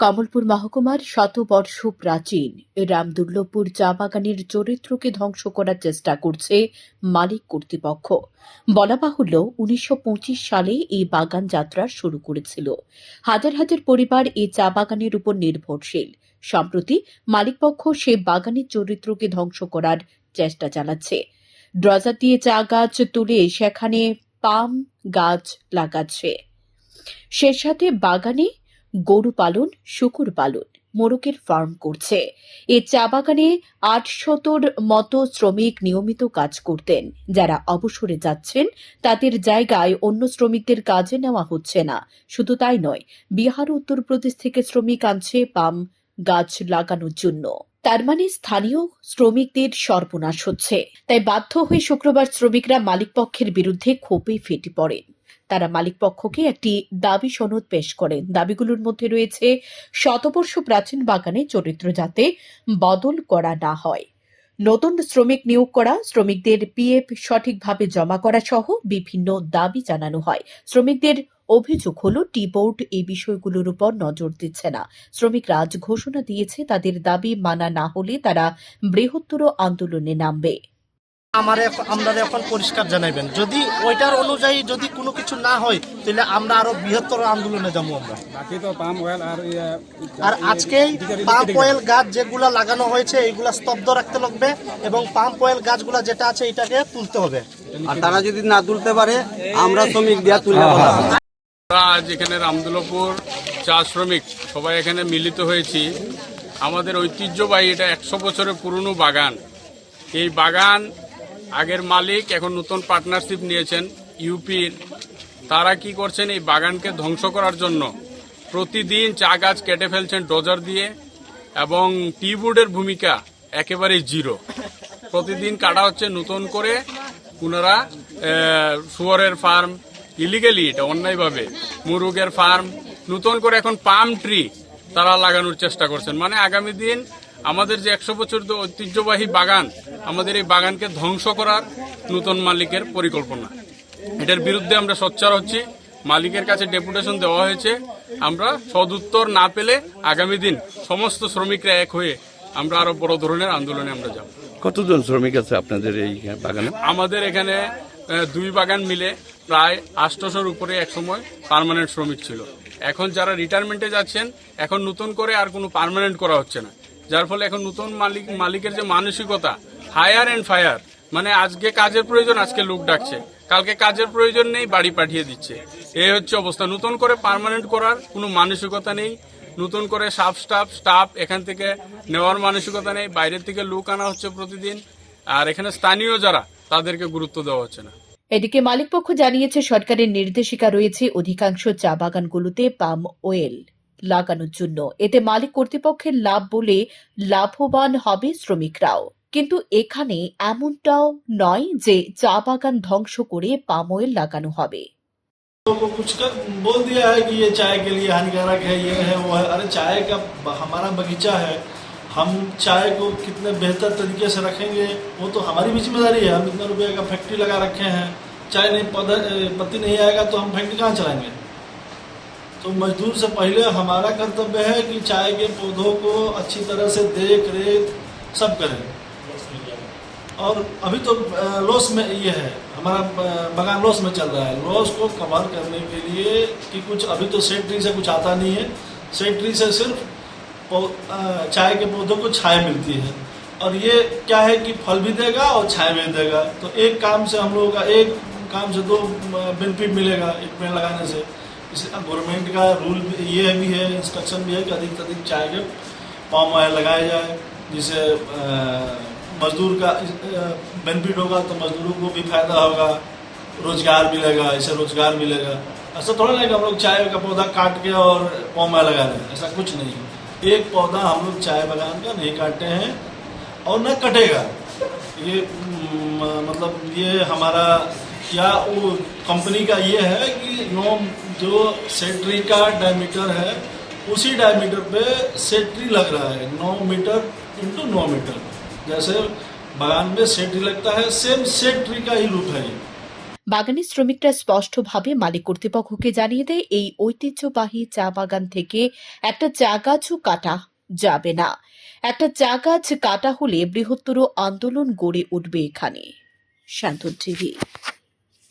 কমলপুর মহকুমার শতবর্ষ প্রাচীন রামদুর্লভপুর চা বাগানের চরিত্রকে ধ্বংস করার চেষ্টা করছে মালিক কর্তৃপক্ষ। বলা বাহুল্য, উনিশশো সালে এই বাগান যাত্রা শুরু করেছিল। হাজার হাজার পরিবার এই চা বাগানের উপর নির্ভরশীল। সম্প্রতি মালিকপক্ষ সে বাগানের চরিত্রকে ধ্বংস করার চেষ্টা চালাচ্ছে। ড্রজার দিয়ে চা গাছ তুলে সেখানে পাম গাছ লাগাচ্ছে। সে সাথে বাগানে গরু পালন, শুকুর পালন মোরকের ফার্ম করছে। এ চা বাগানে আট শতর মতো শ্রমিক নিয়মিত কাজ করতেন। যারা অবসরে যাচ্ছেন, তাদের জায়গায় অন্য শ্রমিকদের কাজে নেওয়া হচ্ছে না। শুধু তাই নয়, বিহার উত্তরপ্রদেশ থেকে শ্রমিক আনছে পাম গাছ লাগানোর জন্য। তার মানে স্থানীয় শ্রমিকদের সর্বনাশ হচ্ছে। তাই বাধ্য হয়ে শুক্রবার শ্রমিকরা মালিকপক্ষের বিরুদ্ধে ক্ষোভে ফেটে পড়েন। তারা মালিকপক্ষকে একটি দাবি সনদ পেশ করেন। দাবিগুলোর মধ্যে রয়েছে, শতবর্ষ প্রাচীন বাগানে চরিত্র যাতে বদল করা না হয়। নতুন শ্রমিক নিয়োগ করা, শ্রমিকদের পিএফ সঠিকভাবে জমা করা সহ বিভিন্ন দাবি জানানো হয়। শ্রমিকদের অভিযোগ হলো টি বোর্ড এই বিষয়গুলোর উপর নজর দিচ্ছে না। শ্রমিকরা আজ ঘোষণা দিয়েছে, তাদের দাবি মানা না হলে তারা বৃহত্তর আন্দোলনে নামবে। আমার আমরা এখন পরিষ্কার জানাইবেন। যদি ওইটার অনুযায়ী যদি কোনো কিছু না হয় তাহলে আমরা আরও বৃহত্তর আন্দোলনে যাব আমরা। আর আর আজকেই পাম্প অয়েল গাছ যেগুলা লাগানো হয়েছে এইগুলা স্তব্ধ রাখতে লাগবে এবং পাম্প অয়েল গাছগুলা যেটা আছে এটাকে তুলতে হবে। আর তারা যদি না তুলতে পারে আমরা শ্রমিক দিয়া তুলে আজ এখানে রামদুলপুর চা শ্রমিক সবাই এখানে মিলিত হয়েছি। আমাদের ঐতিহ্যবাহী এটা একশো বছরের পুরনো বাগান। এই বাগান আগের মালিক এখন নতুন পার্টনারশিপ নিয়েছেন, ইউপির। তারা কি করছেন এই বাগানকে ধ্বংস করার জন্য? প্রতিদিন চা গাছ কেটে ফেলছেন ডজার দিয়ে এবং টি বোর্ডের ভূমিকা একেবারে জিরো। প্রতিদিন কাটা হচ্ছে নতুন করে পুনরা শুয়ারের ফার্ম ইলিগেলি এটা অন্যায়ভাবে, মুরুগের ফার্ম নতুন করে এখন পাম ট্রি তারা লাগানোর চেষ্টা করছেন। মানে আগামী দিন আমাদের যে একশো বছর ঐতিহ্যবাহী বাগান আমাদের এই বাগানকে ধ্বংস করার নতুন মালিকের পরিকল্পনা। এটার বিরুদ্ধে আমরা সোচ্চার হচ্ছি। মালিকের কাছে ডেপুটেশন দেওয়া হয়েছে। আমরা সদুত্তর না পেলে আগামী দিন সমস্ত শ্রমিকরা এক হয়ে আমরা আরও বড় ধরনের আন্দোলনে আমরা যাব। কতজন শ্রমিক আছে আপনাদের এই বাগানে? আমাদের এখানে দুই বাগান মিলে প্রায় আষ্টশোর উপরে একসময় পার্মানেন্ট শ্রমিক ছিল। এখন যারা রিটায়ারমেন্টে যাচ্ছেন এখন নতুন করে আর কোনো পার্মানেন্ট করা হচ্ছে না। যার ফলে এখন নতুন মালিক, মালিকের যে মানসিকতা হায়ার অ্যান্ড ফায়ার মানে আজকে কাজের প্রয়োজন, আজকে লোক ডাকছে। কালকে কাজের প্রয়োজন নেই, বাড়ি পাঠিয়ে দিচ্ছে। এই হচ্ছে অবস্থা। নতুন করে পার্মানেন্ট করার কোনো মানসিকতা নেই। নতুন করে সাফ স্টাফ স্টাফ এখান থেকে নেওয়ার মানসিকতা নেই। বাইরের থেকে লোক আনা হচ্ছে প্রতিদিন। আর এখানে স্থানীয় যারা, তাদেরকে গুরুত্ব দেওয়া হচ্ছে না। এদিকে মালিকপক্ষ জানিয়েছে, সরকারের নির্দেশিকা রয়েছে অধিকাংশ চা বাগানগুলোতে পাম অয়েল লাগানোর জন্য এতে মালিক কর্তৃপক্ষের লাভ বলে লাভবান হবে শ্রমিকরাও কিন্তু এখানে এমনটাও নয় যে চা বাগান ধ্বংস করে পাম অয়েল লাগানো হবে लोगों को कुछ कर बोल दिया है कि ये चाय के लिए हानिकारक है ये है वो है अरे चाय का ब- हमारा बगीचा है हम चाय को कितने बेहतर तरीके से रखेंगे वो तो हमारी भी जिम्मेदारी है हम इतने रुपए का फैक्ट्री लगा रखे हैं चाय नहीं पौधा ए, पत्ती नहीं आएगा तो हम फैक्ट्री कहाँ चलाएंगे तो मजदूर से पहले हमारा कर्तव्य है कि चाय के पौधों को अच्छी तरह से देख रेख सब करें। और अभी तो लॉस में ये है, हमारा बगान लॉस में चल रहा है। लॉस को कवर करने के लिए कि कुछ, अभी तो सेट ट्री से कुछ आता नहीं है। सेट ट्री से सिर्फ़ चाय के पौधों को छाया मिलती है। और ये क्या है कि फल भी देगा और छाया भी देगा। तो एक काम से हम लोगों का, एक काम से दो बेनिफिट मिलेगा एक पेड़ लगाने से। इसे गवर्नमेंट का रूल ये भी है इंस्ट्रक्शन भी है कि अधिक से अधिक चाय के पाम ऑयल लगाया जाए जिससे मजदूर का बेनिफिट होगा तो मजदूरों को भी फ़ायदा होगा, रोज़गार मिलेगा इससे रोज़गार मिलेगा। ऐसा थोड़ा नहीं कि हम लोग चाय का पौधा काट के और पाम ऑयल लगा दें, ऐसा कुछ नहीं। है एक पौधा हम लोग चाय बागान का नहीं काटते हैं और न कटेगा। ये मतलब ये हमारा क्या वो कंपनी का ये है कि नो जो सेट्री का डायमीटर है उसी डायमीटर पे सेट्री लग रहा है नौ मीटर इंटू नौ मीटर जैसे बागान में सेट्री लगता है सेम सेट्री का ही रूप है ये বাগানের শ্রমিকরা স্পষ্টভাবে মালিক কর্তৃপক্ষকে জানিয়ে দেয় এই ঐতিহ্যবাহী চা বাগান থেকে একটা চা গাছও কাটা যাবে না একটা চা গাছ কাটা হলে বৃহত্তর আন্দোলন গড়ে উঠবে এখানে শান্তন টিভি